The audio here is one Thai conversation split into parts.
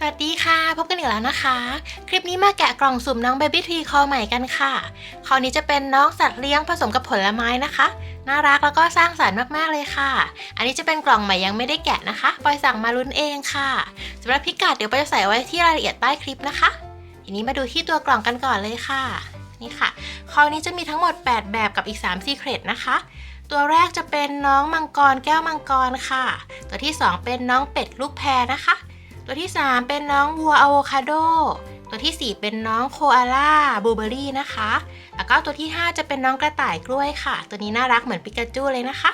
สวัสดีค่ะ พบกันอีกแล้วนะคะ คลิปนี้มาแกะกล่องสุ่มน้องเบบี้ทรีคอใหม่กันค่ะคราวนี้จะเป็นน้องสัตว์เลี้ยงผสมกับผลไม้นะคะ น่ารักแล้วก็สร้างสรรค์มากๆเลยค่ะ อันนี้จะเป็นกล่องใหม่ยังไม่ได้แกะนะคะปอยสั่งมาลุ้นเองค่ะสำหรับพิกัดเดี๋ยวปอยจะใส่ไว้ที่รายละเอียดใต้คลิปนะคะ ทีนี้มาดูที่ตัวกล่องกันก่อนเลยค่ะ นี่ค่ะคราวนี้จะมีทั้งหมด 8 แบบกับอีก3 Secret นะคะตัวแรกจะเป็นน้องมังกรแก้วมังกรค่ะ ตัวที่ 2 เป็นน้องเป็ดลูกแพรนะคะ ตัวที่ 3 เป็นน้องวัวอะโวคาโด ตัวทีสี่ 4 เป็นน้องโคอาล่าบลูเบอรี่นะคะ แล้วก็ตัวที่ 5 จะเป็นน้องกระต่ายกล้วยค่ะ ตัวนี้น่ารักเหมือนปิกาจูเลยนะคะ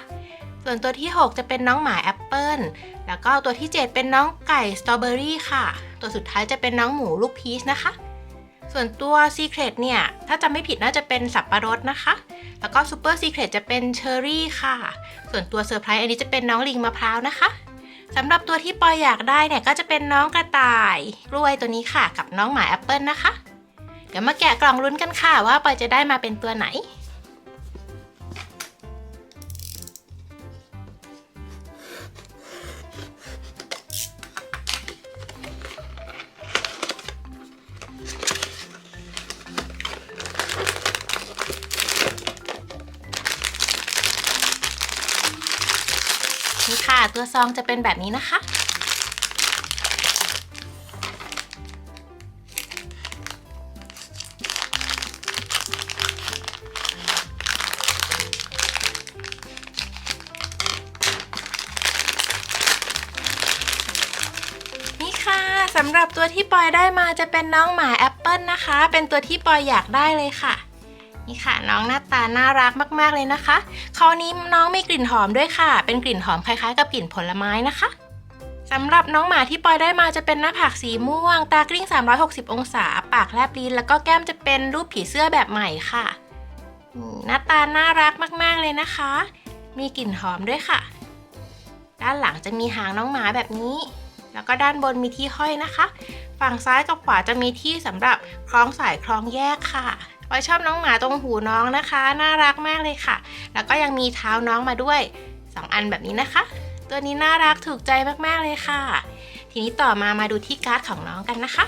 ส่วนตัวที่ 6 จะเป็นน้องหมาแอปเปิลแล้วก็ตัวที่ 7 เป็นน้องไก่สตรอเบอรี่ค่ะ ตัวสุดท้ายจะเป็นน้องหมูลูกพีชนะคะ ส่วนตัวซีเครตเนี่ย ถ้าจำไม่ผิดน่าจะเป็นสับปะรดนะคะ แล้วก็ซูเปอร์ซีเครตจะเป็นเชอร์รี่ค่ะ ส่วนตัวเซอร์ไพรส์อันนี้จะเป็นน้องลิงมะพร้าวนะคะ สำหรับตัวที่ปอยอยากได้เนี่ยก็จะเป็นน้องกระต่ายกล้วยตัวนี้ค่ะ กับน้องหมาแอปเปิลนะคะ เดี๋ยวมาแกะกล่องลุ้นกันค่ะว่าปอยจะได้มาเป็นตัวไหน นี่ค่ะ ตัวซองจะเป็นแบบนี้นะคะ นี่ค่ะสำหรับตัวที่ปอยได้มาจะเป็นน้องหมาแอปเปิลนะคะ เป็นตัวที่ปอยอยากได้เลยค่ะ นี่ค่ะน้องหน้าตาน่ารักมากๆเลยนะคะ คราวนี้น้องมีกลิ่นหอมด้วยค่ะ เป็นกลิ่นหอมคล้ายๆ กับกลิ่นผลไม้นะคะสำหรับน้องหมาที่ปอยได้มาจะเป็นหน้าผากสีม่วง ตากลิ้ง 360 องศา ปากแลบลิ้น แล้วก็แก้มจะเป็นรูปผีเสื้อแบบใหม่ค่ะหน้าตาน่ารักมากๆเลยนะคะ มีกลิ่นหอมด้วยค่ะ ด้านหลังจะมีหางน้องหมาแบบนี้ แล้วก็ด้านบนมีที่ห้อยนะคะ ฝั่งซ้ายกับขวาจะมีที่สำหรับคล้องสายคล้องแยกค่ะปอยชอบน้องหมาตรงหูน้องนะคะ น่ารักมากเลยค่ะ แล้วก็ยังมีเท้าน้องมาด้วย 2 อันแบบนี้นะคะ ตัวนี้น่ารักถูกใจมากๆเลยค่ะ ทีนี้ต่อมามาดูที่การ์ดของน้องกันนะคะ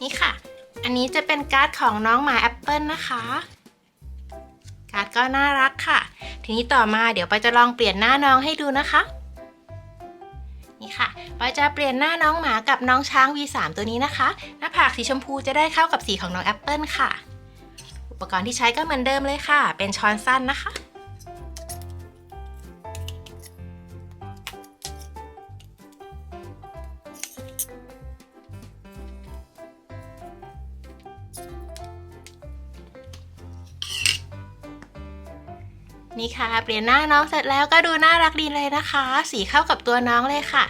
นี่ค่ะ อันนี้จะเป็นการ์ดของน้องหมาแอปเปิลนะคะการ์ดก็น่ารักค่ะ ทีนี้ต่อมาเดี๋ยวไปจะลองเปลี่ยนหน้าน้องให้ดูนะคะ นี่ค่ะ ปอยจะเปลี่ยนหน้าน้องหมากับน้องช้าง V3 ตัวนี้นะคะ หน้าผากสีชมพูจะได้เข้ากับสีของน้องแอปเปิลค่ะ อุปกรณ์ที่ใช้ก็เหมือนเดิมเลยค่ะ เป็นช้อนสั้นนะคะ นี่ค่ะ เปลี่ยนหน้าน้องเสร็จแล้วก็ดูน่ารักดีเลยนะคะ สีเข้ากับตัวน้องเลยค่ะ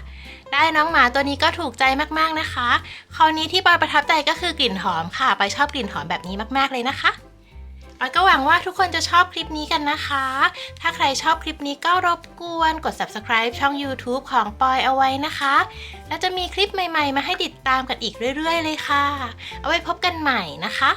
ได้น้องหมาตัวนี้ก็ถูกใจมากๆนะคะ คราวนี้ที่ปอยประทับใจก็คือกลิ่นหอมค่ะปอยชอบกลิ่นหอมแบบนี้มากๆเลยนะคะปอยก็หวังว่าทุกคนจะชอบคลิปนี้กันนะคะ ถ้าใครชอบคลิปนี้ก็รบกวนกด subscribe ช่อง YouTube ของปอยเอาไว้นะคะ แล้วจะมีคลิปใหม่ๆ มาให้ติดตามกันอีกเรื่อย ๆ เลยค่ะ เอาไว้พบกันใหม่นะคะ